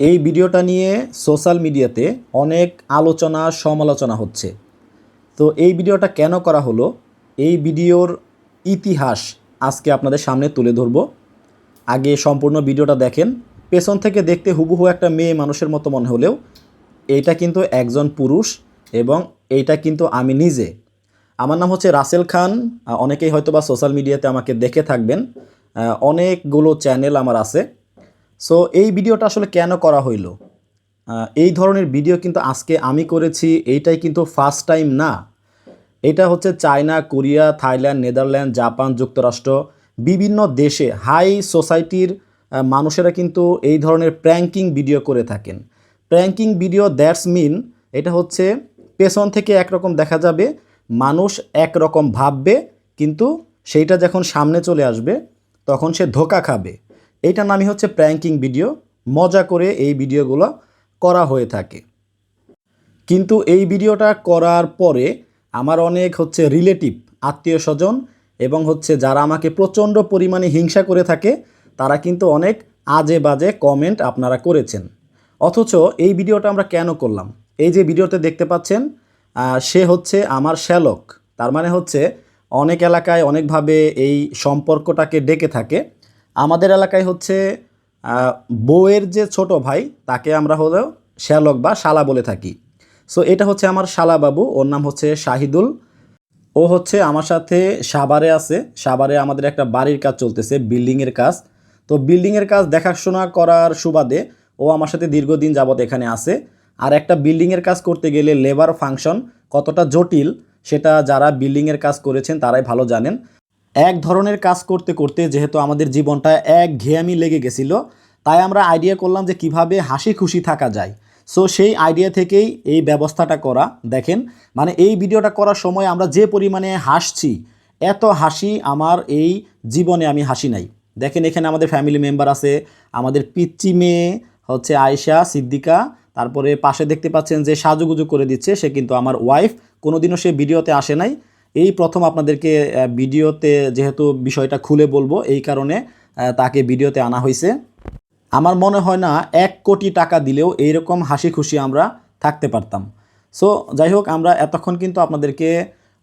এই ভিডিওটা নিয়ে সোশ্যাল মিডিয়াতে অনেক আলোচনা, সমালোচনা হচ্ছে। তো এই ভিডিওটা কেন করা হলো? এই ভিডিওর ইতিহাস আজকে আপনাদের সামনে তুলে ধরব। আগে সম্পূর্ণ ভিডিওটা দেখেন। পেছন থেকে দেখতে হুবহু একটা মেয়ে মানুষের মতো মনে হলেও এইটা কিন্তু একজন পুরুষ এবং এইটা কিন্তু আমি নিজে। আমার নাম হচ্ছে রাসেল খান। অনেকেই হয়তো বা সোশ্যাল মিডিয়াতে আমাকে দেখে থাকবেন। অনেকগুলো চ্যানেল আমার আছে। সো এই ভিডিওটা আসলে কেন করা হইল? এই ধরনের ভিডিও কিন্তু আজকে আমি করেছি, এইটাই কিন্তু ফার্স্ট টাইম না। এটা হচ্ছে China, Korea, Thailand, Netherland, Japan যুক্তরাষ্ট্র, বিভিন্ন দেশে হাই সোসাইটির মানুষেরা কিন্তু এই ধরনের প্র্যাঙ্কিং ভিডিও করে থাকেন। প্র্যাঙ্কিং ভিডিও দ্যাটস মিন এটা হচ্ছে পেছন থেকে একরকম দেখা যাবে, মানুষ একরকম ভাববে, কিন্তু সেইটা যখন সামনে চলে আসবে, তখন সে ধোকা খাবে। এইটার নামই হচ্ছে প্র্যাঙ্কিং ভিডিও। মজা করে এই ভিডিওগুলো করা হয়ে থাকে। কিন্তু এই ভিডিওটা করার পরে আমার অনেক হচ্ছে রিলেটিভ, আত্মীয় স্বজন এবং হচ্ছে যারা আমাকে প্রচণ্ড পরিমাণে হিংসা করে থাকে, তারা কিন্তু অনেক আজে বাজে কমেন্ট আপনারা করেছেন। অথচ এই ভিডিওটা আমরা কেন করলাম? এই যে ভিডিওতে দেখতে পাচ্ছেন সে হচ্ছে আমার শ্যালক। তার মানে হচ্ছে অনেক এলাকায় অনেকভাবে এই সম্পর্কটাকে ডেকে থাকে। আমাদের এলাকায় হচ্ছে বউয়ের যে ছোট ভাই, তাকে আমরা হলো শ্যালক বা শালা বলে থাকি। সো এটা হচ্ছে আমার শালা বাবু, ওর নাম হচ্ছে শাহিদুল। ও হচ্ছে আমার সাথে সাভারে আছে। সাভারে আমাদের একটা বাড়ির কাজ চলতেছে বিল্ডিংয়ের কাজ। তো বিল্ডিংয়ের কাজ দেখাশোনা করার সুবাদে ও আমার সাথে দীর্ঘদিন যাবৎ এখানে আছে। আর একটা বিল্ডিংয়ের কাজ করতে গেলে লেবার ফাংশন কতটা জটিল, সেটা যারা বিল্ডিংয়ের কাজ করেছেন তারাই ভালো জানেন। এক ধরনের কাজ করতে করতে যেহেতু আমাদের জীবনটা এক ঘেয়ামি লেগে গেছিল, তাই আমরা আইডিয়া করলাম যে কীভাবে হাসি খুশি থাকা যায়। সো সেই আইডিয়া থেকেই এই ব্যবস্থাটা করা। দেখেন মানে এই ভিডিওটা করার সময় আমরা যে পরিমাণে হাসছি, এত হাসি আমার এই জীবনে আমি হাসি নাই। দেখেন, এখানে আমাদের ফ্যামিলি মেম্বার আছে, আমাদের পিচ্চি মেয়ে হচ্ছে আয়েশা, সিদ্দিকা, তারপরে পাশে দেখতে পাচ্ছেন যে সাজুগুজু করে দিচ্ছে, সে কিন্তু আমার ওয়াইফ কোনোদিনও সে ভিডিওতে আসে নাই। এই প্রথম আপনাদেরকে ভিডিওতে যেহেতু বিষয়টা খুলে বলব, এই কারণে তাকে ভিডিওতে আনা হয়েছে। আমার মনে হয় না এক কোটি টাকা দিলেও এইরকম হাসি খুশি আমরা থাকতে পারতাম। সো যাই হোক, আমরা এতক্ষণ কিন্তু আপনাদেরকে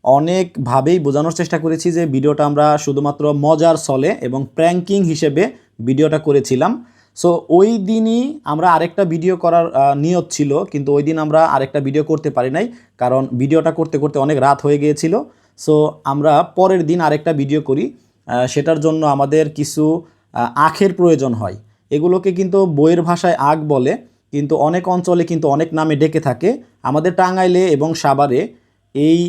অনেকভাবেই বোঝানোর চেষ্টা করেছি যে ভিডিওটা আমরা শুধুমাত্র মজার সলে এবং প্র্যাঙ্কিং হিসেবে ভিডিওটা করেছিলাম। সো ওই দিনই আমরা আরেকটা ভিডিও করার নিয়ত ছিল, কিন্তু ওই দিন আমরা আরেকটা ভিডিও করতে পারি নাই, কারণ ভিডিওটা করতে করতে অনেক রাত হয়ে গিয়েছিল। সো আমরা পরের দিন আরেকটা ভিডিও করি সেটার জন্য আমাদের কিছু আখের প্রয়োজন হয়। এগুলোকে কিন্তু বইয়ের ভাষায় আগ বলে, কিন্তু অনেক অঞ্চলে কিন্তু অনেক নামে ডেকে থাকে। আমাদের টাঙ্গাইলে এবং সাভারে এই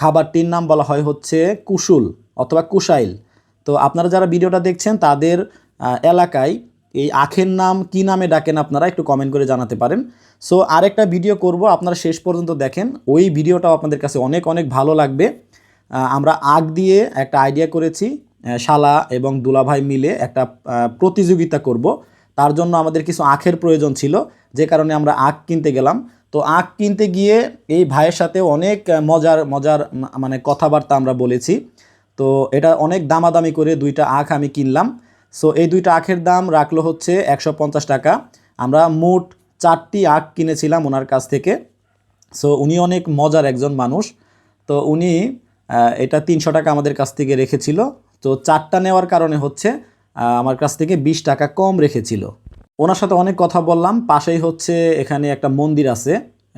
খাবারটির নাম বলা হয় হচ্ছে কুশুল অথবা কুশাইল। তো আপনারা যারা ভিডিওটা দেখছেন, তাদের এলাকায় এই আখের নাম কি নামে ডাকেন আপনারা একটু কমেন্ট করে জানাতে পারেন। সো আরেকটা ভিডিও করব, আপনারা শেষ পর্যন্ত দেখেন। ওই ভিডিওটাও আপনাদের কাছে অনেক অনেক ভালো লাগবে। আমরা আগ দিয়ে একটা আইডিয়া করেছি শালা এবং দুলাভাই মিলে একটা প্রতিযোগিতা করব। তার জন্য আমাদের কিছু আখের প্রয়োজন ছিল, যে কারণে আমরা আখ কিনতে গেলাম। তো আখ কিনতে গিয়ে এই ভাইয়ের সাথে অনেক মজার মজার মানে কথাবার্তা আমরা বলেছি। তো এটা অনেক দামাদামি করে দুইটা আখ আমি কিনলাম। সো এই দুইটা আখের দাম রাখল হচ্ছে একশো পঞ্চাশ টাকা। আমরা মোট চারটি আখ কিনেছিলাম ওনার কাছ থেকে। সো উনি অনেক মজার একজন মানুষ। তো উনি এটা তিনশো টাকা আমাদের কাছ থেকে রেখেছিল। তো চারটা নেওয়ার কারণে হচ্ছে আমার কাছ থেকে বিশ টাকা কম রেখেছিল। ওনার সাথে অনেক কথা বললাম। পাশেই হচ্ছে এখানে একটা মন্দির আছে।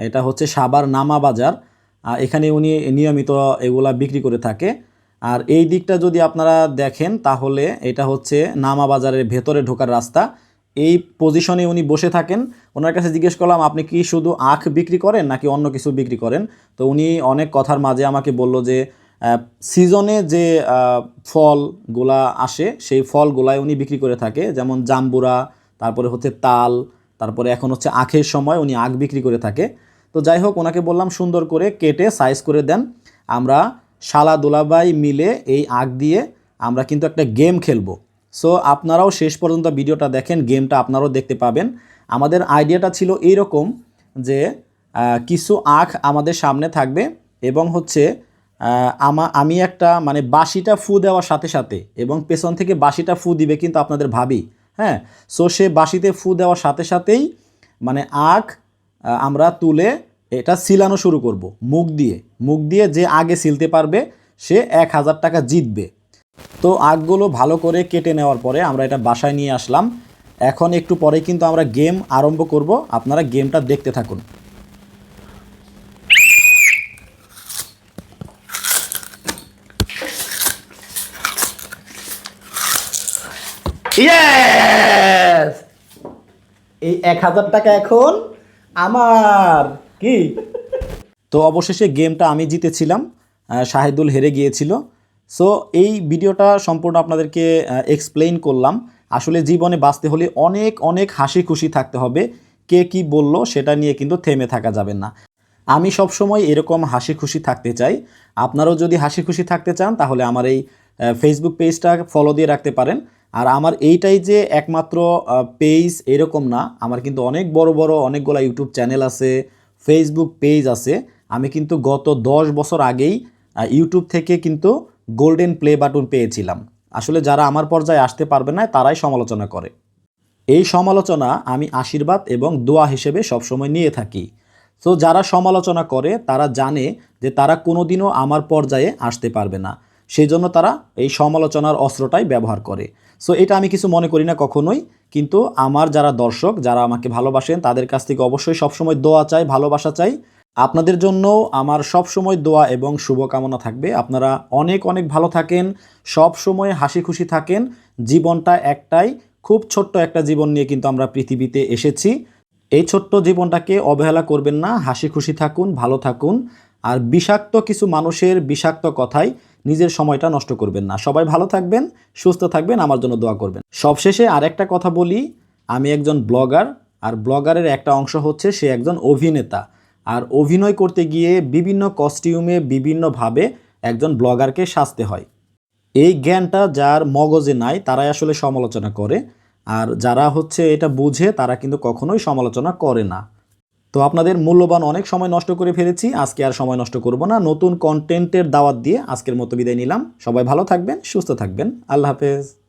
এটা হচ্ছে সাবার নামা বাজার। এখানে উনি নিয়মিত এগুলা বিক্রি করে থাকে। আর এই দিকটা যদি আপনারা দেখেন, তাহলে এটা হচ্ছে নামা বাজারের ভেতরে ঢোকার রাস্তা। এই পজিশনে উনি বসে থাকেন। ওনার কাছে জিজ্ঞেস করলাম, আপনি কি শুধু আখ বিক্রি করেন নাকি অন্য কিছু বিক্রি করেন? তো উনি অনেক কথার মাঝে আমাকে বলল যে সিজনে যে ফলগুলা আসে, সেই ফলগুলাই উনি বিক্রি করে থাকে। যেমন জাম্বুরা, তারপরে হচ্ছে তাল, তারপরে এখন হচ্ছে আখের সময় উনি আখ বিক্রি করে থাকে। তো যাই হোক, ওনাকে বললাম, সুন্দর করে কেটে সাইজ করে দেন। আমরা শালা দোলাবাই মিলে এই আখ দিয়ে আমরা কিন্তু একটা গেম খেলব। সো আপনারাও শেষ পর্যন্ত ভিডিওটা দেখেন, গেমটা আপনারাও দেখতে পাবেন। আমাদের আইডিয়াটা ছিল এইরকম যে কিছু আখ আমাদের সামনে থাকবে এবং হচ্ছে আমা, আমি একটা মানে বাঁশিটা ফু দেওয়ার সাথে সাথে এবং পেছন থেকে বাঁশিটা ফু দিবে কিন্তু আপনাদের ভাবি হ্যাঁ? সো সে বাঁশিতে ফু দেওয়ার সাথে সাথেই মানে আখ আমরা তুলে এটা সিলানো শুরু করব। মুখ দিয়ে। মুখ দিয়ে যে আগে সিলতে পারবে, সে এক হাজার টাকা জিতবে। তো আগগুলো ভালো করে কেটে নেওয়ার পরে আমরা এটা বাসায় নিয়ে আসলাম। এখন একটু পরে কিন্তু আমরা গেম আরম্ভ করব। আপনারা গেমটা দেখতে থাকুন! এই এক হাজার টাকা এখন আমার। কি? তো অবশেষে গেমটা আমি জিতেছিলাম শাহিদুল হেরে গিয়েছিল। সো এই ভিডিওটা সম্পূর্ণ আপনাদেরকে এক্সপ্লেইন করলাম। আসলে জীবনে বাঁচতে হলে অনেক অনেক হাসি খুশি থাকতে হবে। কে কি বলল সেটা নিয়ে কিন্তু থেমে থাকা যাবে না। আমি সবসময় এরকম হাসি খুশি থাকতে চাই। আপনারাও যদি হাসি খুশি থাকতে চান, তাহলে আমার এই ফেসবুক পেজটা ফলো দিয়ে রাখতে পারেন। আর আমার এইটাই যে একমাত্র পেজ এরকম না, আমার কিন্তু অনেক বড় বড়, অনেকগুলো ইউটিউব চ্যানেল আছে। ফেসবুক পেজ আছে। আমি কিন্তু গত দশ বছর আগেই ইউটিউব থেকে কিন্তু গোল্ডেন প্লে বাটন পেয়েছিলাম। আসলে যারা আমার পর্যায়ে আসতে পারবে না, তারাই সমালোচনা করে। এই সমালোচনা আমি আশীর্বাদ এবং দোয়া হিসেবে সবসময় নিয়ে থাকি। তো যারা সমালোচনা করে, তারা জানে যে তারা কোনোদিনও আমার পর্যায়ে আসতে পারবে না। সেই জন্য তারা এই সমালোচনার অস্ত্রটাই ব্যবহার করে। সো এটা আমি কিছু মনে করি না কখনোই, কিন্তু আমার যারা দর্শক, যারা আমাকে ভালোবাসেন, তাদের কাছ থেকে অবশ্যই সবসময় দোয়া চাই, ভালোবাসা চাই। আপনাদের জন্য আমার সবসময় দোয়া এবং শুভকামনা থাকবে। আপনারা অনেক অনেক ভালো থাকেন সব সময় হাসি খুশি থাকেন। জীবনটা একটাই, খুব ছোট্ট একটা জীবন নিয়ে কিন্তু আমরা পৃথিবীতে এসেছি। এই ছোট্ট জীবনটাকে অবহেলা করবেন না, হাসি খুশি থাকুন, ভালো থাকুন। আর বিষাক্ত কিছু মানুষের বিষাক্ত কথায় নিজের সময়টা নষ্ট করবেন না। সবাই ভালো থাকবেন, সুস্থ থাকবেন, আমার জন্য দোয়া করবেন। সবশেষে আরেকটা কথা বলি, আমি একজন ব্লগার, আর ব্লগারের একটা অংশ হচ্ছে সে একজন অভিনেতা। আর অভিনয় করতে গিয়ে বিভিন্ন কস্টিউমে বিভিন্নভাবে একজন ব্লগারকে সাজতে হয়। এই জ্ঞানটা যার মগজে নাই, তারাই আসলে সমালোচনা করে। আর যারা হচ্ছে এটা বুঝে, তারা কিন্তু কখনোই সমালোচনা করে না। তো আপনাদের মূল্যবান অনেক সময় নষ্ট করে ফেলেছি, আজকে আর সময় নষ্ট করব না। নতুন কন্টেন্টের দাওয়াত দিয়ে আজকের মতো বিদায় নিলাম। সবাই ভালো থাকবেন, সুস্থ থাকবেন। আল্লাহ হাফেজ।